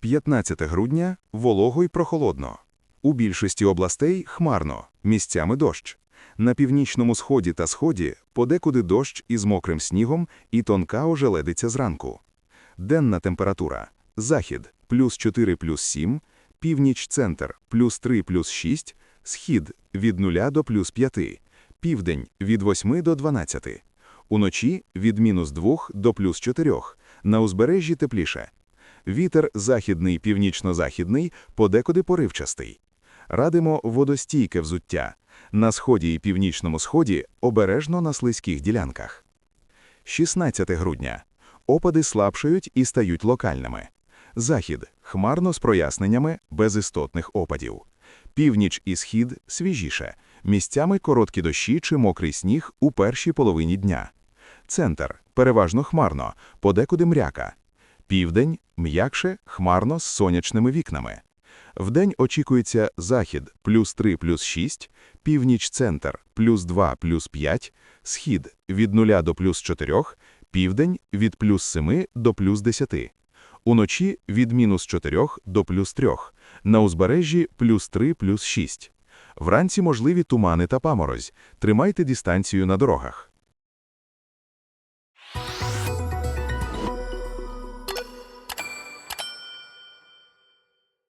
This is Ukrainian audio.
15 грудня – волого й прохолодно. У більшості областей – хмарно, місцями дощ. На північному сході та сході – подекуди дощ із мокрим снігом і тонка ожеледиця зранку. Денна температура. Захід – плюс 4 плюс 7, північ-центр – плюс 3 плюс 6, схід – від 0 до плюс 5, південь – від 8 до 12. Уночі – від мінус 2 до плюс 4, на узбережжі тепліше. Вітер західний, північно-західний, подекуди поривчастий. Радимо водостійке взуття. На сході і північному сході обережно на слизьких ділянках. 16 грудня. Опади слабшають і стають локальними. Захід – хмарно з проясненнями, без істотних опадів. Північ і схід – свіжіше. Місцями короткі дощі чи мокрий сніг у першій половині дня. Центр – переважно хмарно, подекуди мряка. Південь – м'якше, хмарно з сонячними вікнами. Вдень очікується захід – плюс 3 плюс 6, північ-центр – плюс 2 плюс 5, схід – від 0 до плюс 4, південь – від плюс 7 до плюс 10. Уночі – від мінус 4 до плюс 3, на узбережжі – плюс 3 плюс 6. Вранці можливі тумани та паморозь. Тримайте дистанцію на дорогах.